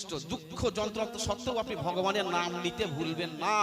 কষ্ট দুঃখ যন্ত্রণা সত্ত্বেও আপনি ভগবানের নাম নিতে ভুলবেন না।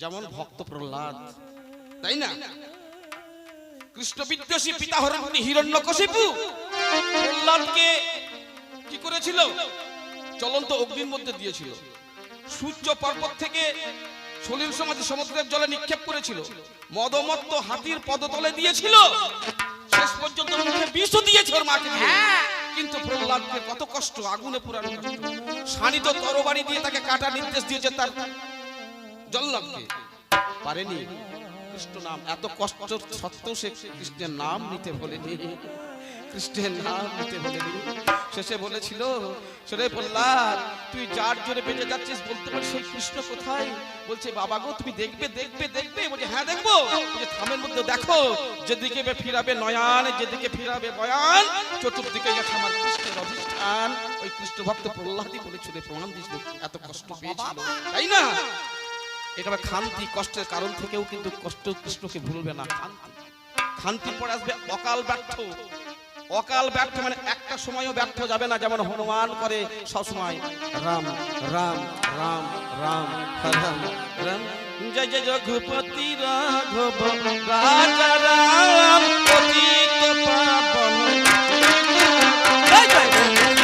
যেমন ভক্ত প্রহ্লাদ। তাই না? কৃষ্ণ বিদ্বেষী পিতা প্রহ্লাদকে কি করেছিল? চলন্ত অগ্নির মধ্যে দিয়েছিল। সূর্য পর্বত থেকে সলিল সমাজে সমুদ্রের জলে নিক্ষেপ করেছিল। মদমত্ত হাতির পদতলে দিয়েছিল। শেষ পর্যন্ত মুখে বিষও দিয়েছে ওর মাকে দিয়ে। কিন্তু প্রহ্লাদকে কত কষ্ট, আগুনে পুরানো কষ্ট। শানিত তরবারি দিয়ে তাকে কাটা নির্দেশ দিয়েছে তার জল্লাদকে। পারেনি। কৃষ্ণ নাম, এত কষ্ট সত্ত্বেও সে কৃষ্ণের নাম নিতে বলেনি। কৃষ্ণের নাম নিতে বলেনি। শেষে বলেছিল সেটাই বললাম তুই যার জোরে বেঁচে যাচ্ছিস বলতে পারিস সেই কৃষ্ণ কোথায়? বলছে, বাবা গো, তুমি দেখবে দেখবে দেখবে। বলছে হ্যাঁ দেখব। থামের মধ্যে দেখো, যেদিকে ফিরাবে নয়ান, যেদিকে ফিরাবে বয়ান, চতুর্দিকে গেছে আমার কৃষ্ণের অধিষ্ঠান। ওই কৃষ্ণ ভক্ত প্রহ্লাদই বলেছিল প্রমাণ দিয়েছিল এত কষ্ট পেয়েছিল। তাই না? এটা খান্তি, কষ্টের কারণ থেকেও কিন্তু কষ্ট কৃষ্ণকে ভুলবে না, খান্তি। খান্তি পরে আসবে অকাল ব্যর্থ। অকাল ব্যর্থ মানে একটা সময়ও ব্যর্থ যাবে না, যেমন হনুমান করে সবসময়, রাম রাম রাম রাম রাম রাম জয় জয় রঘুপতি রাঘব, রাজা রাম পতিত পাবন জয় জয়।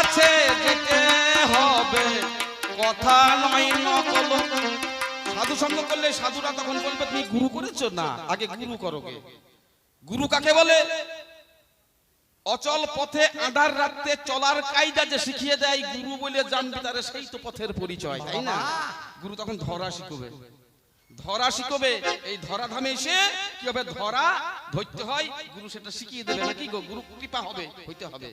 কাছে যেতে হবে। কথা নয় নকল। সাধু সঙ্গ করলে সাধুরা তখন বলবে, তুমি গুরু করেছ না? আগে গুরু করোগে। গুরু কাকে বলে? অচল পথে আধার রাখতে চলার কায়দা যে শিখিয়ে দেয়, গুরু বলে জানবি সেই তো পথের পরিচয়, তাই না? গুরু তখন ধরা শিখবে। ধরা শিখবে। এই ধরা ধামে এসে কি হবে? ধরা ধরতে হয়। গুরু সেটা শিখিয়ে দেবে নাকি গো? গুরু কৃপা হবে, হইতে হবে।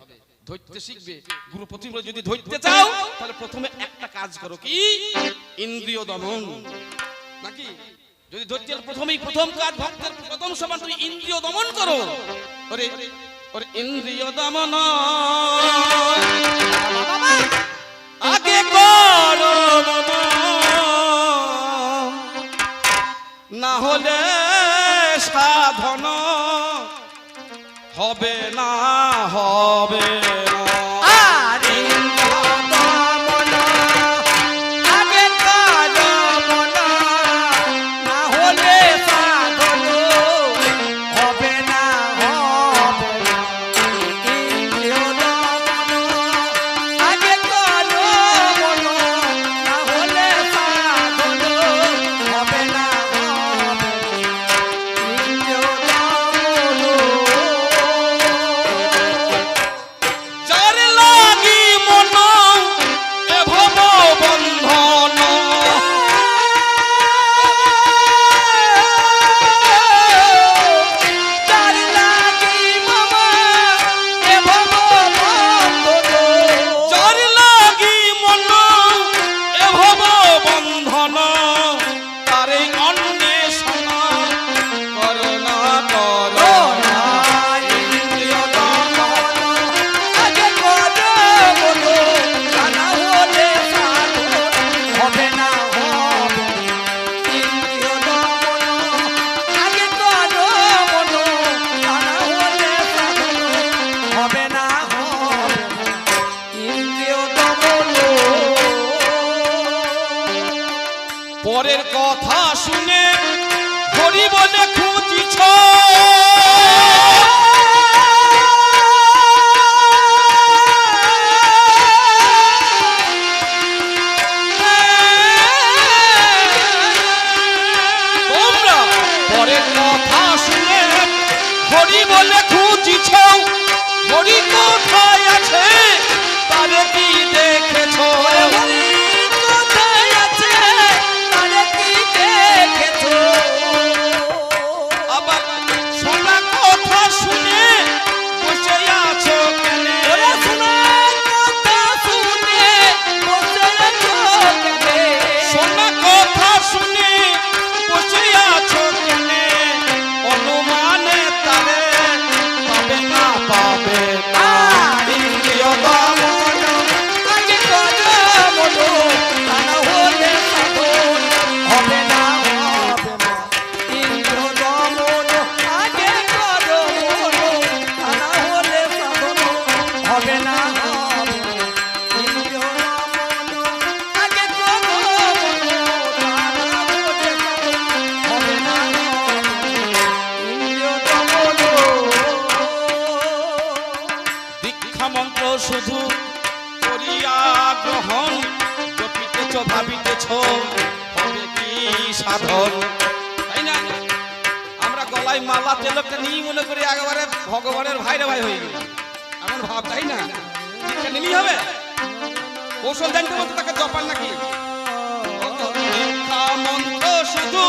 ধরতে শিখবে। গুরু প্রতিমূল যদি ধরতে চাও তাহলে প্রথমে একটা কাজ করো কি? ইন্দ্রিয় দমন। নাকি? যদি ধরতে প্রথমেই প্রথম কাজ ভক্তের প্রথম সমান তুমি ইন্দ্রিয় দমন করো। ওরে ওরে ইন্দ্রিয় দমন। আগে করো। না হলে হবে না হবে। পরের কথা শুনে হরি বলে খুঁজিছ? মালা নিই মনে করি একেবারে ভগবানের ভাইরে ভাই হয়ে গেল। এমন ভাব, তাই না? নিলেই হবে। কৌশল জানতে বলতে তাকে জপান নাকি? শুধু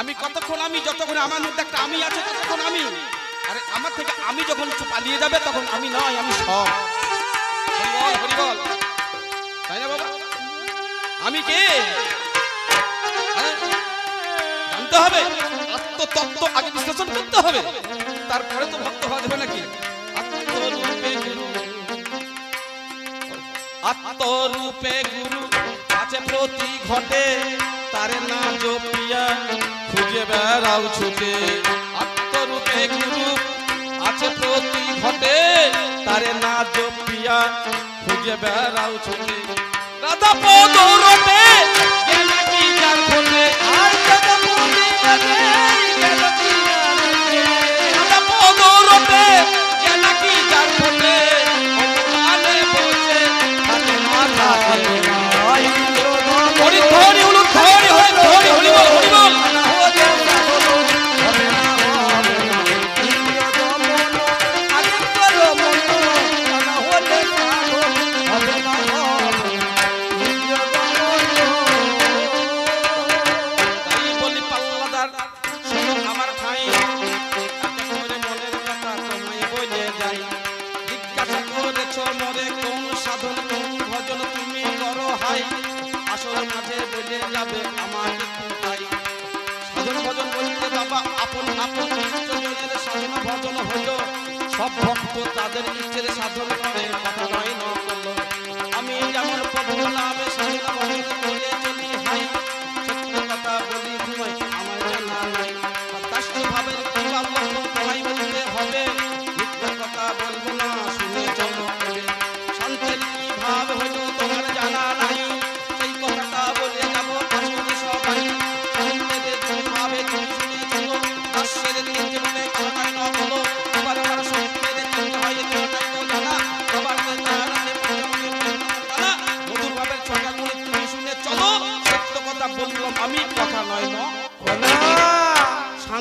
আমি কতক্ষণ আমি, যতক্ষণ আমার মধ্যে একটা আমি আছে, ততক্ষণ আমি। আরে, আমার থেকে আমি যখন পালিয়ে যাবে, তখন আমি নয়, আমি সব তাই না বাবা? আমি কে? জানতে হবে। আত্মতত্ত্ব আগে বিশ্লেষণ করতে হবে। তারপরে তো ভক্ত হওয়া যাবে নাকি? আত্মরূপে গুরু। আত্মরূপে গুরু আছে প্রতি ঘটে, তারে না জপিয়া। বেড়াও ছুটে। আত্মরূপে গুরু আছে প্রতি ঘটে। তারে না জপিয়া খুঁজে বেড়াও ছুটে। রাধা পদ রটে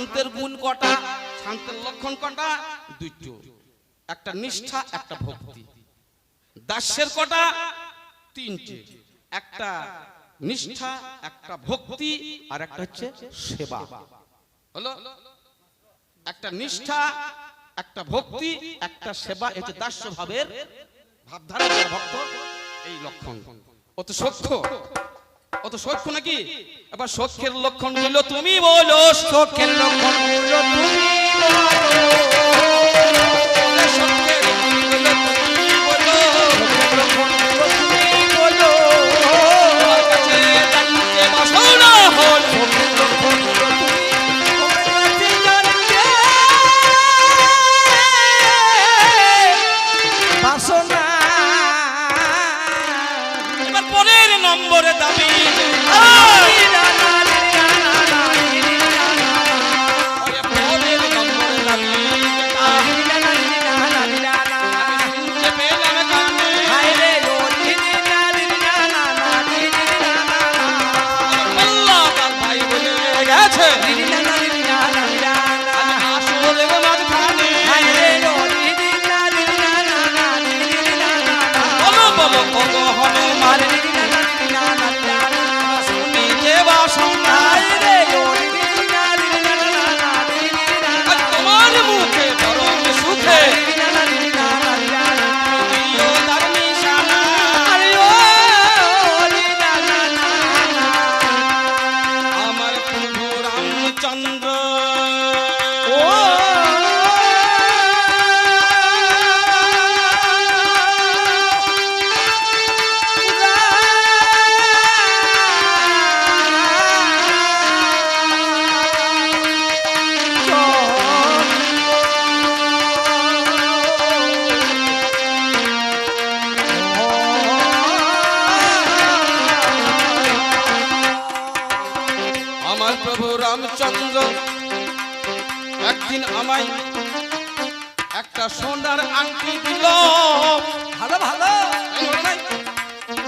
শান্তের গুণ কটা? শান্তের লক্ষণ কটা? দুটো একটা নিষ্ঠা, একটা ভক্তি। দাস্যের কটা? তিনটে। একটা নিষ্ঠা, একটা ভক্তি আর একটা হচ্ছে সেবা। হলো? একটা নিষ্ঠা, একটা ভক্তি, একটা সেবা এটা দাস্য ভাবের ভাবধারা, ভক্ত, এই লক্ষণ। অত সখ্য অত সত্য নাকি? এবার সখ্যের লক্ষণ হইল তুমি বলো সখ্যের লক্ষণ হইল তুমি সখ্যের Yeah. সোনার আংটি দিল। ভালো ভালো?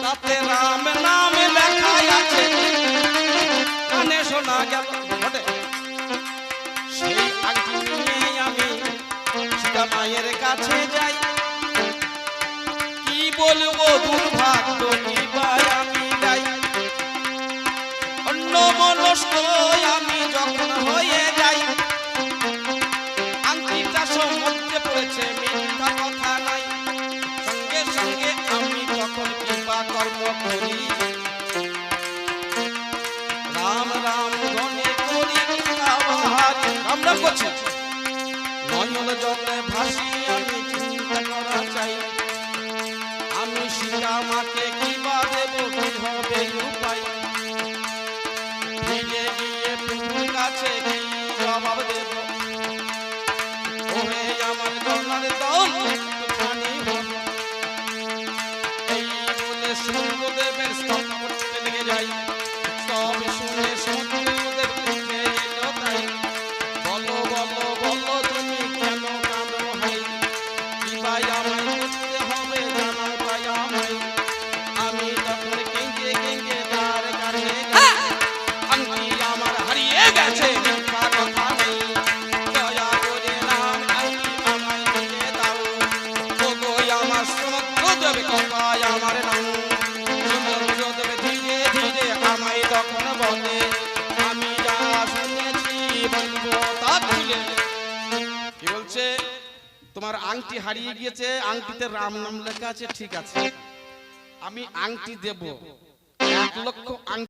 তাতে রাম নাম লেখা আছে। কানে শোনা গেল। সেই আংটি নিয়ে আমি সীতা মায়ের কাছে যাই। কি বলব দুর্ভাগ্য, কি আমি যাই। অন্য মনস্ক আমি পড়েছে মিথ্যা কথা নাই। সঙ্গে সঙ্গে আমি যখন কৃপা কর্ম করি, রাম রাম ধনে করি রাম করছি। নয়ন জলে ভাসি, আমি চিন্তা করা চাই। আমি সীতা মাকে কিবা দেব, কি হবে উপায়? ফিরে গিয়ে কাছে কি জবাব দেব। আমার হারিয়ে গিয়েছে, আংটিতে রাম নাম লেখা আছে, ঠিক আছে। আমি আংটি দেব। এক লক্ষ আংটি